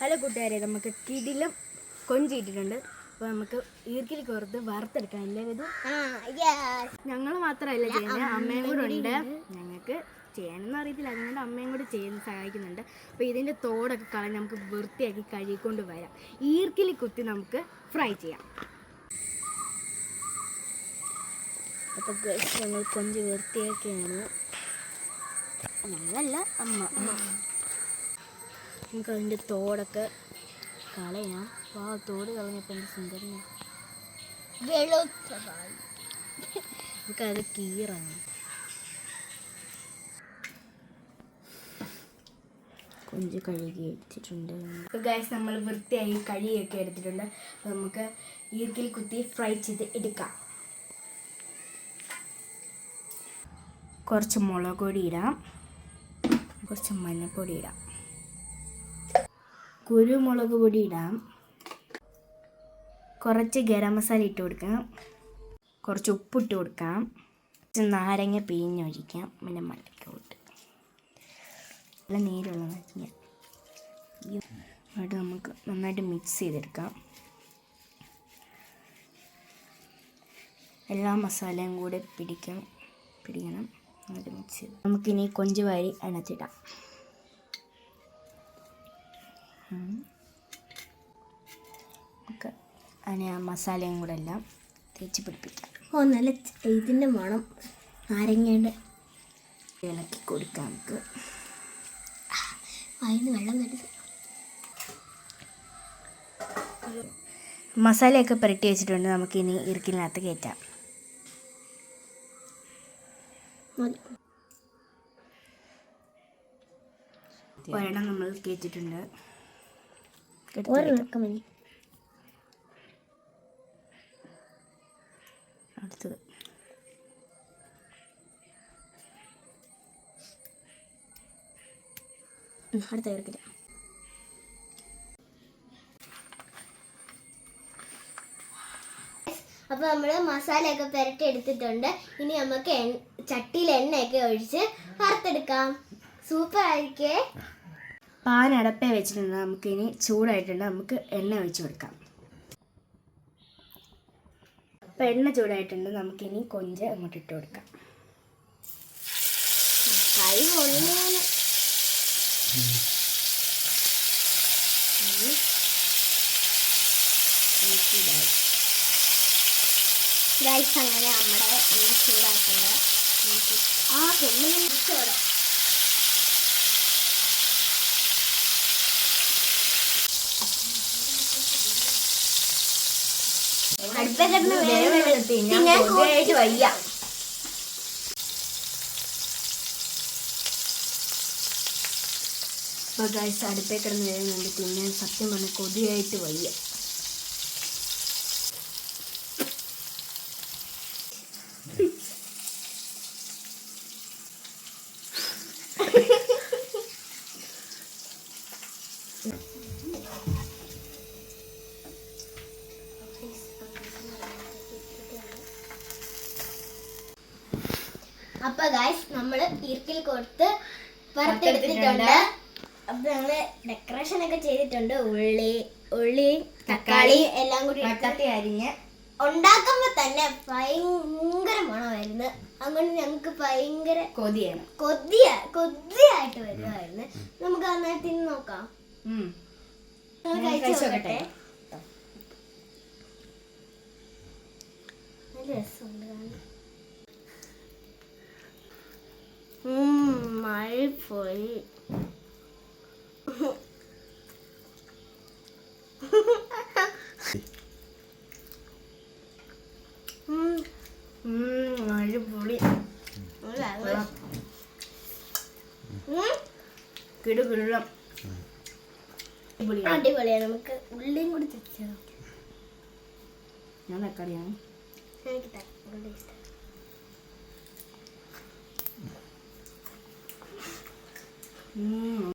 Hello കൂട്ടുകാരെ നമുക്ക് കിടിലും കൊഞ്ചിട്ടിട്ടുണ്ട് അപ്പോൾ നമുക്ക് ഈർക്കിലി കോർത്ത് വറുത്തെടുക്കാം. അല്ലേ ഇത് ഞങ്ങൾ മാത്രമല്ല ചെയ്യുന്നത്. അമ്മയും കൂടെ ഉണ്ട്. ഞങ്ങൾക്ക് ചെയ്യാനൊന്നും അറിയത്തില്ല. അതുകൊണ്ട് അമ്മയും കൂടെ ചെയ്യുന്ന സഹായിക്കുന്നുണ്ട്. അപ്പോൾ ഇതിന്റെ തോടൊക്കെ കളഞ്ഞ് നമുക്ക് വൃത്തിയാക്കി കഴുകിക്കൊണ്ട് വരാം. ഈർക്കിലി കുത്തി നമുക്ക് ഫ്രൈ ചെയ്യാം. അപ്പോൾ ഞങ്ങൾ കൊഞ്ച് വൃത്തിയാക്കിയാണ്. ഞങ്ങളല്ല അമ്മ. നമുക്ക് അതിന്റെ തോടൊക്കെ കളയാം. അപ്പോൾ ആ തോട് കളഞ്ഞപ്പോൾ എന്ത് സുന്ദരനാണ് നമുക്കത് കീറങ്ങി കൊഞ്ച് കഴുകി വെച്ചിട്ടുണ്ട് ഗൈസ് നമ്മൾ വൃത്തിയായി കഴുകിയൊക്കെ എടുത്തിട്ടുണ്ട്. അപ്പോൾ നമുക്ക് ഈർക്കിൽ കുത്തി ഫ്രൈ ചെയ്ത് എടുക്കാം. കുറച്ച് മുളക് പൊടി ഇടാം. കുറച്ച് മഞ്ഞൾപ്പൊടി ഇടാം. കുരുമുളക് പൊടി ഇടാം. കുറച്ച് ഗരം മസാല ഇട്ട് കൊടുക്കാം. കുറച്ച് ഉപ്പിട്ട് കൊടുക്കാം. കുറച്ച് നാരങ്ങ പിഴിഞ്ഞൊഴിക്കാം പിന്നെ മല്ലിക്കോട്ട് നല്ല നീരുള്ള നാരങ്ങ എന്നിട്ട് നമുക്ക് നന്നായിട്ട് മിക്സ് ചെയ്തെടുക്കാം. എല്ലാ മസാലയും കൂടെ പിടിക്കണം പിടിക്കണം. എന്നിട്ട് മിക്സ് ചെയ്ത്. നമുക്കിനി കൊഞ്ച് വാരി ഉം. നമുക്ക് അതിന് ആ മസാലയും കൂടെ എല്ലാം തേച്ച് പിടിപ്പിക്കാം. ഓ നല്ല ഇതിന്റെ മണം. നാരങ്ങയുടെ ഇളക്കി കൊടുക്കാം നമുക്ക്. അതിന് വെള്ളം വരുത് മസാലയൊക്കെ പുരട്ടി വെച്ചിട്ടുണ്ട്. നമുക്കിനി ഇറുക്കിനകത്ത് കയറ്റാം. ഒരെണ്ണം നമ്മൾ കയറ്റിട്ടുണ്ട് അടുത്തത്. അടുത്ത ചേർക്കില്ല അപ്പോൾ നമ്മൾ മസാലയൊക്കെ പുരട്ടി എടുത്തിട്ടുണ്ട്. ഇനി നമുക്ക് ചട്ടിയിൽ എണ്ണയൊക്കെ ഒഴിച്ച് വറുത്തെടുക്കാം. സൂപ്പർ ആയിരിക്കേ പാൻ അടപ്പേ വെച്ചിട്ടുണ്ട് നമുക്കിനി ചൂടായിട്ടുണ്ട് നമുക്ക് എണ്ണ ഒഴിച്ച് കൊടുക്കാം അപ്പം എണ്ണ ചൂടായിട്ടുണ്ട് നമുക്കിനി കൊഞ്ച് അങ്ങോട്ട് ഇട്ട് കൊടുക്കാം കൈ ഗൈസ് അങ്ങനെ നമ്മുടെ എണ്ണ ചൂടാക്കുന്നത് ആ പെണ്ണിനെ മിച്ചോടെ കൊതിയായിട്ട് വയ്യ. അപ്പോൾ ഗൈസ് അടുപ്പേ കിടന്ന് വേകുന്നുണ്ട് പിന്നെ സത്യം പറഞ്ഞ കൊതിയായിട്ട് വയ്യ. അപ്പൊ ഗൈസ് നമ്മൾ ഈർക്കിൽ കൊടുത്ത് വറുത്തെടുത്തിട്ടുണ്ട്. അപ്പൊ ഞങ്ങൾ ഡെക്കറേഷൻ ഒക്കെ ചെയ്തിട്ടുണ്ട്. ഉള്ളി ഉള്ളി തക്കാളി എല്ലാം കൂടി വട്ടത്തി അരിഞ്ഞ്. ഉണ്ടാക്കുമ്പോ തന്നെ ഭയങ്കര മണമായിരുന്നു. അതുകൊണ്ട് ഞങ്ങൾക്ക് ഭയങ്കര കൊതിയാണ്. കൊതിയ കൊതിയായിട്ട് വരുമായിരുന്നു. നമുക്ക് നന്നായി തിന്ന് നോക്കാം. കഴിച്ചു നോക്കട്ടെ. നല്ല രസമുണ്ട് കാണാൻ. ഉം, അടിപൊളി. കിടു കിടും അടിപൊളിയാണ്. നമുക്ക് ഉള്ളിയും കൂടി ഞാൻ തക്കാളിയാണ്. എനിക്ക് തക്കാളി ഇഷ്ടം. 嗯。